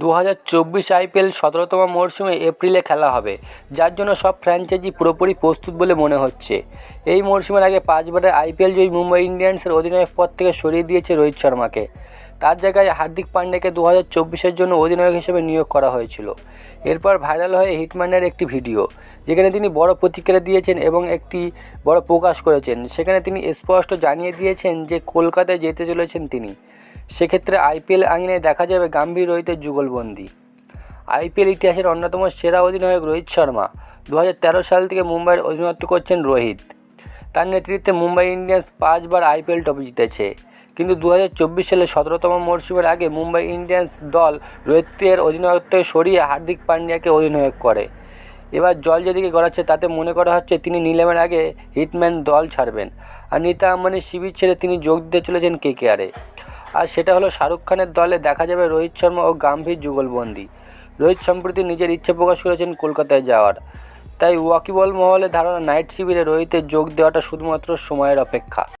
দু হাজার চব্বিশ আইপিএল সতেরোতম মরশুমে এপ্রিলে খেলা হবে, যার জন্য সব ফ্র্যাঞ্চাইজি পুরোপুরি প্রস্তুত বলে মনে হচ্ছে। এই মরশুমের আগে পাঁচবারের আইপিএল জয়ী মুম্বাই ইন্ডিয়ান্সের অধিনায়ক পদ থেকে সরিয়ে দিয়েছে রোহিত শর্মাকে। তার জায়গায় হার্দিক পান্ডেকে দু হাজার চব্বিশের জন্য অধিনায়ক হিসেবে নিয়োগ করা হয়েছিল। এরপর ভাইরাল হয়ে হিটম্যানের একটি ভিডিও, যেখানে তিনি বড় প্রতিক্রিয়া দিয়েছেন এবং একটি বড় প্রকাশ করেছেন। সেখানে তিনি স্পষ্ট জানিয়ে দিয়েছেন যে কলকাতায় যেতে চলেছেন তিনি। সেক্ষেত্রে আইপিএল আঙিনায় দেখা যাবে গাম্ভীর রোহিতের যুগলবন্দি। আইপিএল ইতিহাসের অন্যতম সেরা অধিনায়ক রোহিত শর্মা দু হাজার তেরো সাল থেকে মুম্বাইয়ের অধিনায়ত্ব করছেন রোহিত। তার নেতৃত্বে মুম্বাই ইন্ডিয়ান্স পাঁচবার আইপিএল ট্রফি জিতেছে। কিন্তু দু হাজার চব্বিশ সালে সতেরোতম মরশুমের আগে মুম্বাই ইন্ডিয়ান্স দল রোহিতের অধিনায়ত্ব সরিয়ে হার্দিক পান্ডিয়াকে অধিনায়ক করে। এবার জল যেদিকে গড়াচ্ছে, তাতে মনে করা হচ্ছে তিনি নিলামের আগে হিটম্যান দল ছাড়বেন। আর নীতা আম্বানির শিবির ছেড়ে তিনি যোগ দিতে চলেছেন কেকেআরে আর সেটা হলো শাহরুখ খানের দলে দেখা যাবে রোহিত শর্মা ও গাম্ভীর যুগলবন্দি। রোহিত সম্প্রতি নিজের ইচ্ছে প্রকাশ করেছেন কলকাতায় যাওয়ার। তাই ওয়াকিবল মহলে ধারণা, নাইট শিবিরে রোহিতের যোগ দেওয়াটা শুধুমাত্র সময়ের অপেক্ষা।